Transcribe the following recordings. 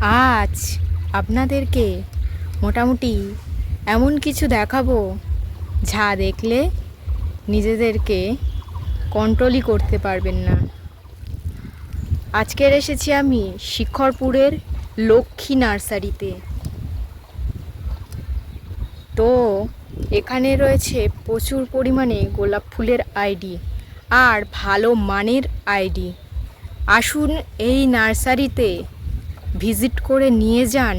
আজ আপনাদেরকে মোটামুটি এমন কিছু দেখাবো যা দেখলে নিজেদেরকে কন্ট্রোলই করতে পারবেন না। আজকের এসেছি আমি শিখরপুরের লক্ষ্মী নার্সারিতে। তো এখানে রয়েছে প্রচুর পরিমাণে গোলাপ ফুলের আইডি আর ভালো মানের আইডি। আসুন এই নার্সারিতে ভিজিট করে নিয়ে যান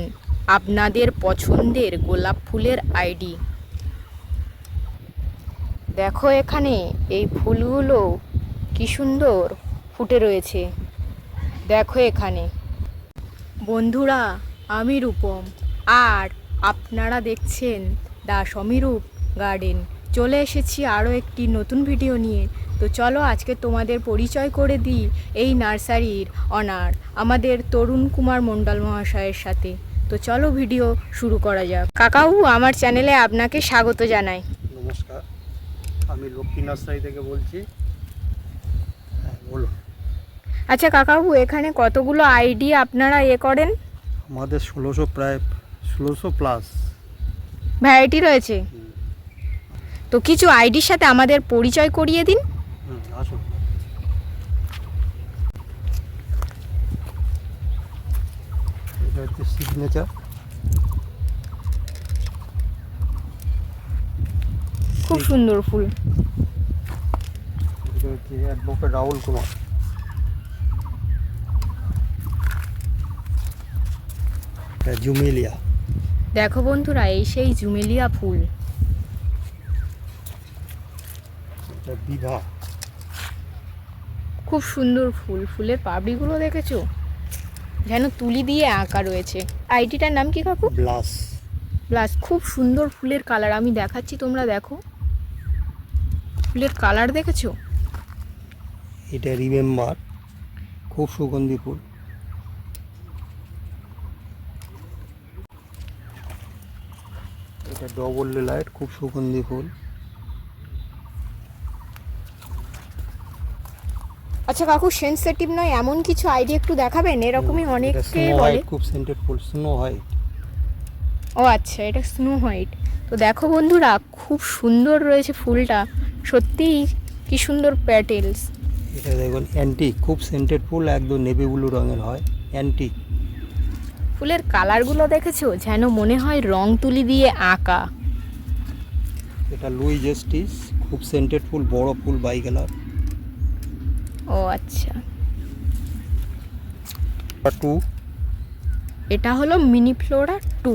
আপনাদের পছন্দের গোলাপ ফুলের আইডি। দেখো এখানে এই ফুলগুলো কি সুন্দর ফুটে রয়েছে। দেখো এখানে। বন্ধুরা, আমি রূপম। আর আপনারা দেখছেন দা সমীরূপ গার্ডেন। চলে এসেছি আরও একটি নতুন ভিডিও নিয়ে। তো চলো আজকে তোমাদের পরিচয় করে দিই এই নার্সারির অনার আমাদের তরুণ কুমার মণ্ডল মহাশয়ের সাথে। তো চলো ভিডিও শুরু করা যাক। কাকাউ আমার চ্যানেলে আপনাকে স্বাগত জানাই। নমস্কার আমি লক্ষ্মী নার্সারি থেকে বলছি। হ্যাঁ বলুন। আচ্ছা কাকাবু এখানে কতগুলো আইডি আপনারা এ করেন? আমাদের ষোলোশো প্রায় ষোলোশো প্লাস। ভ্যারাইটি রয়েছে? তো কিছু আইডির সাথে আমাদের পরিচয় করিয়ে দিন। আসুন। এটা হচ্ছে সিগনেচার খুব সুন্দর ফুল। এটা হচ্ছে অ্যাডভোকেট রাহুল কুমার। জুমেলিয়া। দেখো বন্ধুরা এই সেই জুমেলিয়া ফুল এটা বিভা। খুব সুন্দর ফুল ফুলের পাপড়িগুলো দেখেছ? যেন তুলি দিয়ে আঁকা রয়েছে। আইডিটার নাম কি কাকু? ব্লাস। প্লাস খুব সুন্দর ফুলের কালার আমি দেখাচ্ছি তোমরা দেখো। ফুলের কালার দেখেছ? এটা রিমেম্বার খুব সুগন্ধি ফুল। এটা ডবল লাইট খুব সুগন্ধি ফুল। আচ্ছা কাকু সেন্সিটিভ নয় এমন কিছু আইডিয়া একটু দেখাবেন? এরকমই অনেকে বলে। খুব সেন্টেড ফুল স্নো হোয়াইট ও আচ্ছা এটা স্নো হোয়াইট তো দেখো বন্ধুরা খুব সুন্দর রয়েছে ফুলটা। সত্যিই কি সুন্দর প্যাটেলস এটা দেখুন অ্যান্টিক খুব সেন্টেড ফুল একদম নেভি ব্লু রঙের হয় অ্যান্টি ফুলের কালারগুলো দেখেছ? যেন মনে হয় রং তুলি দিয়ে আঁকা। এটা লুই জাস্টিস খুব সেন্টেড ফুল বড় ফুল বাই কালার ও আচ্ছা। টু? এটা হলো মিনি ফ্লোরা টু।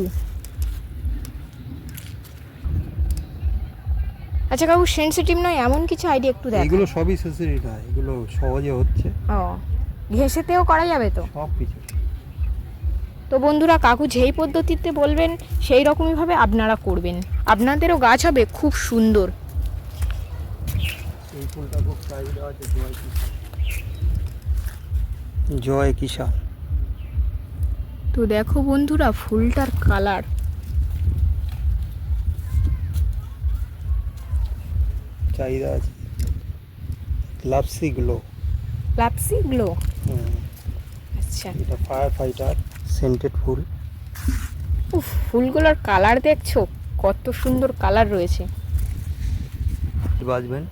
আচ্ছা কাকু সেন্সিটিভ নয় এমন কিছু আইডিয়া একটু দেখ এগুলো সবই সেসরি না এগুলো সহজে হচ্ছে। ও ঘেসেতেও করা যাবে তো? সব কিছু। তো বন্ধুরা কাকু যেই পদ্ধতিতে বলবেন সেই রকমইভাবে আপনারা করবেন। আপনাদেরও গাছ হবে খুব সুন্দর। এই ফুলটা খুব চাহিদা আছে জয় কিষান তো দেখো বন্ধুরা ফুলটার কালার। চাহিদা আছে। লাপসি গ্লো লাপসি গ্লো আচ্ছা। এটা ফায়ার ফাইটার সেন্টেড ফুল। উফ ফুলগুলোর কালার দেখছ? কত সুন্দর কালার রয়েছে। ডিপার্টমেন্ট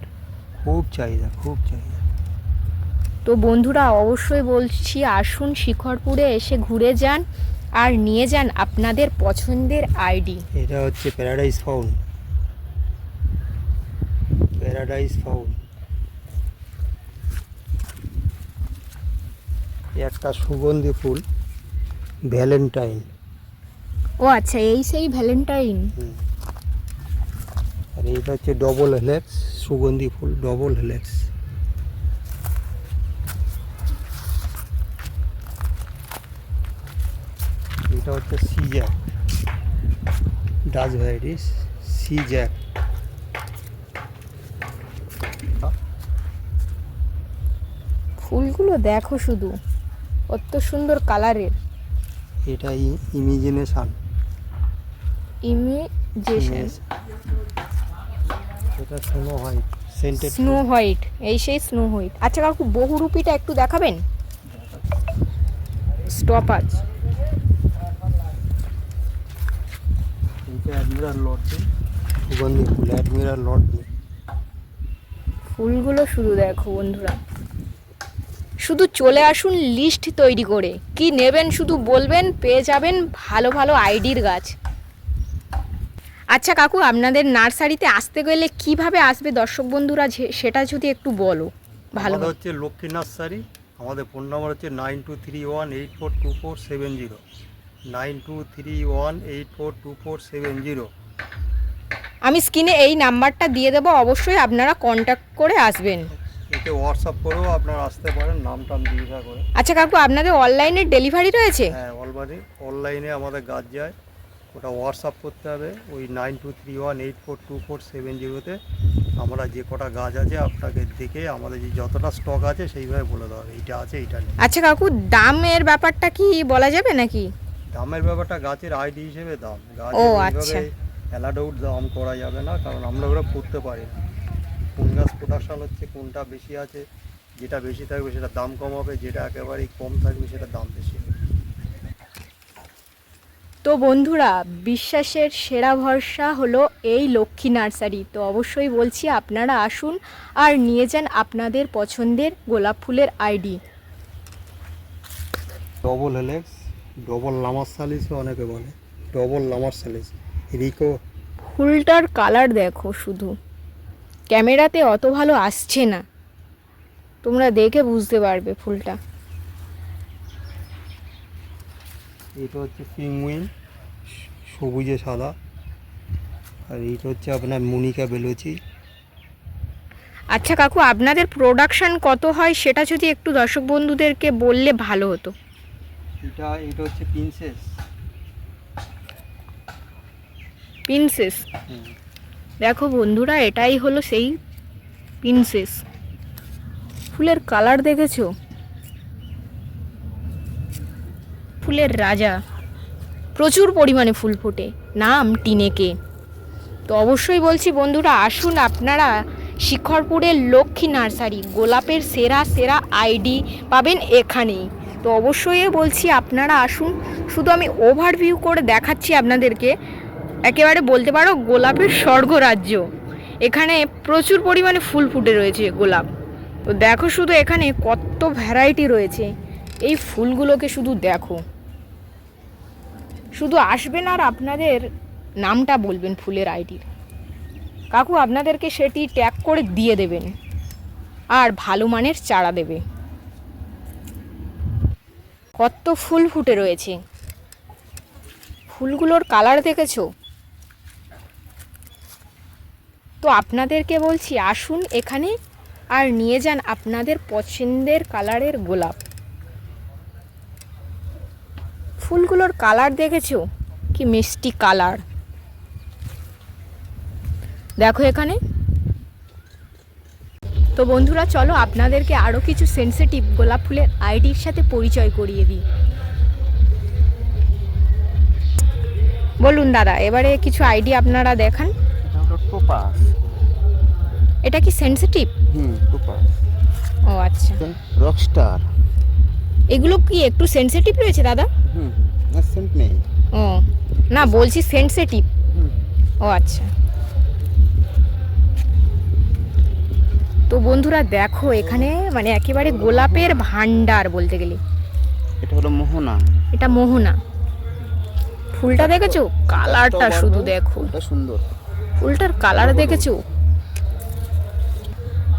খুব চাহিদা খুব চাহিদা। তো বন্ধুরা অবশ্যই বলছি আসুন শিখরপুরে এসে ঘুরে যান আর নিয়ে যান আপনাদের পছন্দের আইডি। এটা হচ্ছে প্যারাডাইস ফাউন্ড প্যারাডাইস ফাউন্ড একটা সুগন্ধি ফুল ভ্যালেন্টাইন ও আচ্ছা এই সেই ভ্যালেন্টাইন আর এটা হচ্ছে ডবল হেলেক্স সুগন্ধি ফুল ডবল হেলেক্স এটা হচ্ছে C jack. Dutch varieties C jack. ফুলগুলো দেখো শুধু কত সুন্দর কালারের। এটা ইমিজিনেশন। ইমিজেশন এটা snow white scented snow white এই সেই স্নো হোয়াইট। আচ্ছা কাকু বহুরূপীটা একটু দেখাবেন? স্টপাজ ফুলগুলো শুধু দেখো বন্ধুরা। শুধু চলে আসুন লিস্ট তৈরি করে। কি নেবেন শুধু বলবেন পেয়ে যাবেন ভালো ভালো আইডির গাছ। আচ্ছা কাকু আপনাদের নার্সারিতে আসতে গেলে কীভাবে আসবে দর্শক বন্ধুরা? সেটা যদি একটু বলো। ভালো হচ্ছে লক্ষ্মী নার্সারি আমাদের ফোন নম্বর হচ্ছে nine two three one eight four two four seven zero nine two three one eight four two four seven zero. আমি স্ক্রিনে এই নাম্বারটা দিয়ে দেবো অবশ্যই আপনারা কন্ট্যাক্ট করে আসবেন। এতে হোয়াটসঅ্যাপ করেও আপনারা আসতে পারেন নাম টাম জিজ্ঞাসা করে। আচ্ছা কাকু আপনাদের অনলাইনে ডেলিভারি রয়েছে? হ্যাঁ অলবারি অনলাইনে আমাদের গাছ যায়। ওটা হোয়াটসঅ্যাপ করতে হবে ওই nine two three one eight four two four seven জিরোতে আমরা যে কটা গাছ আছে আপনাকে দেখে আমাদের যে যতটা স্টক আছে সেইভাবে বলে দেওয়া হবে। এইটা আছে এইটা নেই। আচ্ছা কাকু দামের ব্যাপারটা কি বলা যাবে নাকি? দামের ব্যাপারটা গাছের আইডি হিসেবে দাম। গাছ ও, আচ্ছা। অ্যালাডাউট দাম করা যাবে না কারণ আমরা ওরা করতে পারি না। কোন গাছ প্রোডাকশন হচ্ছে কোনটা বেশি আছে যেটা বেশি থাকবে সেটা দাম কম হবে যেটা একেবারেই কম থাকবে সেটা দাম বেশি হবে। তো বন্ধুরা বিশ্বাসের সেরা ভরসা হলো এই লক্ষ্মী নার্সারি। তো অবশ্যই বলছি আপনারা আসুন আর নিয়ে যান আপনাদের পছন্দের গোলাপ ফুলের আইডি। ডবল হেলেক্স ডবল লামার সালিসও অনেকে বলে। ডবল লামার সালিস রিকো ফুলটার কালার দেখো শুধু। ক্যামেরাতে অত ভালো আসছে না। তোমরা দেখে বুঝতে পারবে ফুলটা। এটা হচ্ছে পিংউইন সবুজে সাদা। আর এইটা হচ্ছে আপনার মুনিকা বেলুচি আচ্ছা কাকু আপনাদের প্রোডাকশন কত হয় সেটা যদি একটু দর্শক বন্ধুদেরকে বললে ভালো হতো। এটা এটা হচ্ছে প্রিন্সেস প্রিন্সেস দেখো বন্ধুরা এটাই হলো সেই প্রিন্সেস ফুলের কালার দেখেছ? ফুলের রাজা। প্রচুর পরিমাণে ফুল ফোটে। নাম টিনেকে। তো অবশ্যই বলছি বন্ধুরা আসুন আপনারা শিখরপুরের লক্ষ্মী নার্সারি গোলাপের সেরা সেরা আইডি পাবেন এখানেই। তো অবশ্যই বলছি, আপনারা আসুন। শুধু আমি ওভারভিউ করে দেখাচ্ছি আপনাদেরকে। একেবারে বলতে পারো গোলাপের স্বর্গরাজ্য। এখানে প্রচুর পরিমাণে ফুল ফুটে রয়েছে গোলাপ। তো দেখো শুধু এখানে কত ভ্যারাইটি রয়েছে। এই ফুলগুলোকে শুধু দেখো। শুধু আসবেন আর আপনাদের নামটা বলবেন ফুলের আইডির কাকু, আপনাদেরকে সেটি ট্যাগ করে দিয়ে দেবেন। আর ভালো মানের চারা দেবে। কত ফুল ফুটে রয়েছে। ফুলগুলোর কালার দেখেছ? তো আপনাদেরকে বলছি, আসুন এখানে আর নিয়ে যান আপনাদের পছন্দের কালারের গোলাপ। ফুলগুলোর কালার দেখেছ? কি মিষ্টি কালার। দেখো এখানে। তো বন্ধুরা চলো আপনাদেরকে আরও কিছু সেন্সিটিভ গোলাপ ফুলের আইডির সাথে পরিচয় করিয়ে দিই। বলুন দাদা এবারে কিছু আইডি আপনারা দেখান। এটা কি সেন্সিটিভ ও আচ্ছা। রকস্টার এগুলো কি একটু সেন্সিটিভ রয়েছে দাদা? ও না বলছি সেন্সিটিভ ও আচ্ছা। তো বন্ধুরা দেখো এখানে মানে একেবারে গোলাপের ভান্ডার বলতে গেলে। এটা হলো মোহনা। এটা মোহনা। ফুলটা দেখেছ? কালারটা শুধু দেখো। এটা সুন্দর। ফুলটার কালার দেখেছ?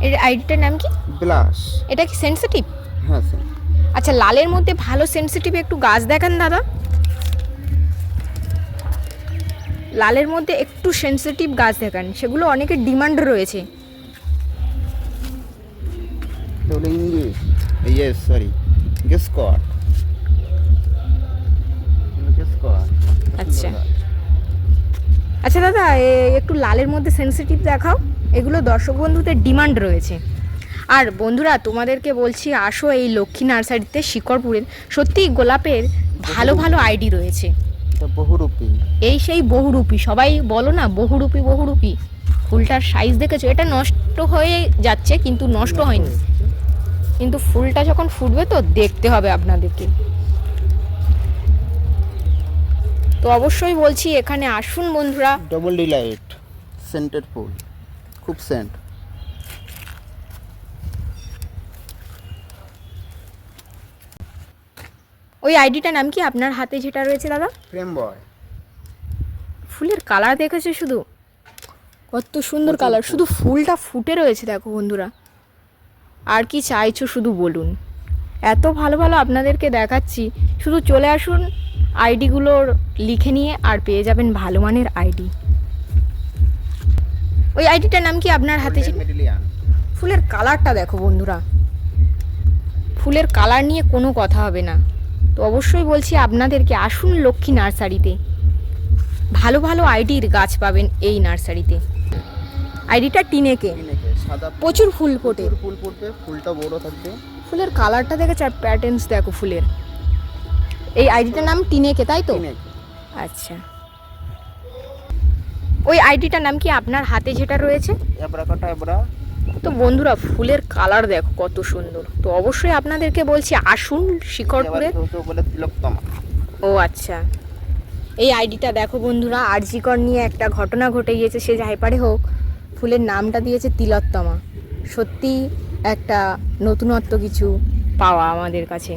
এর আইডিটার নাম কি? ব্লাস এটা কি সেন্সিটিভ? হ্যাঁ আচ্ছা লালের মধ্যে ভালো সেন্সিটিভ একটু গাছ দেখান দাদা। লালের মধ্যে একটু সেন্সিটিভ গাছ দেখান। সেগুলো অনেকের ডিমান্ড রয়েছে। হলো ইংলিশ ইয়ে সরি গেসকট আচ্ছা। আচ্ছা দাদা একটু লালের মধ্যে সেন্সিটিভ দেখাও। এগুলো দর্শক বন্ধুদের ডিমান্ড রয়েছে। আর বন্ধুরা তোমাদেরকে বলছি আসো এই লক্ষ্মী নার্সারিতে শিকরপুরের সত্যিই গোলাপের ভালো ভালো আইডি রয়েছে। বহুরূপী। এই সেই বহুরূপী। সবাই বলো না বহুরূপী বহুরূপী। ফুলটার সাইজ দেখেছ? এটা নষ্ট হয়ে যাচ্ছে কিন্তু নষ্ট হয়নি। কিন্তু ফুলটা যখন ফুটবে তো দেখতে হবে আপনাদেরকে। তো অবশ্যই বলছি এখানে আসুন বন্ধুরা। ডবল ডিলাইট সেন্টের ফুল খুব সেন্ট ওই আইডিটার নাম কি? আপনার হাতে যেটা রয়েছে দাদা? ফ্রেম বয় ফুলের কালার দেখেছে শুধু? কত সুন্দর কালার শুধু ফুলটা ফুটে রয়েছে দেখো বন্ধুরা। আর কি চাইছো শুধু বলুন। এত ভালো ভালো আপনাদেরকে দেখাচ্ছি শুধু চলে আসুন আইডিগুলোর লিখে নিয়ে আর পেয়ে যাবেন ভালো মানের আইডি। ওই আইডিটার নাম কি আপনার হাতে ফুলের কালারটা দেখো বন্ধুরা। ফুলের কালার নিয়ে কোনো কথা হবে না। তো অবশ্যই বলছি আপনাদেরকে আসুন লক্ষ্মী নার্সারিতে। ভালো ভালো আইডির গাছ পাবেন এই নার্সারিতে। আইডিটা টিনেকে। সাদা প্রচুর ফুল ফোটে। ফুল ফুটবে ফুলটা বড় থাকবে। ফুলের কালারটা দেখেছ? আর প্যাটার্নস দেখো ফুলের। এই আইডিটার নাম টিনেকে তাই তো? আচ্ছা। ওই আইডিটার নাম কি আপনার হাতে যেটা রয়েছে? তো বন্ধুরা ফুলের কালার দেখো কত সুন্দর। তো অবশ্যই আপনাদেরকে বলছি আসুন শিকড়পুরে। ও আচ্ছা। এই আইডিটা দেখো বন্ধুরা আরজিকর নিয়ে একটা ঘটনা ঘটে গিয়েছে সে যাই পারে হোক। ফুলের নামটা দিয়েছে তিলোত্তমা। সত্যি একটা নতুনত্ব কিছু পাওয়া আমাদের কাছে।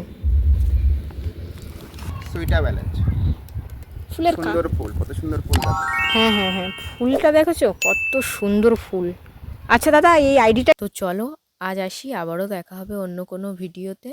সুইটা ব্যালেন্স। ফুলের সুন্দর ফুল কত সুন্দর ফুল। হ্যাঁ হ্যাঁ হ্যাঁ। ফুলটা দেখেছ? কত সুন্দর ফুল। আচ্ছা দাদা এই আইডিটা তো চলো আজ আসি আবারও দেখা হবে অন্য কোনো ভিডিওতে।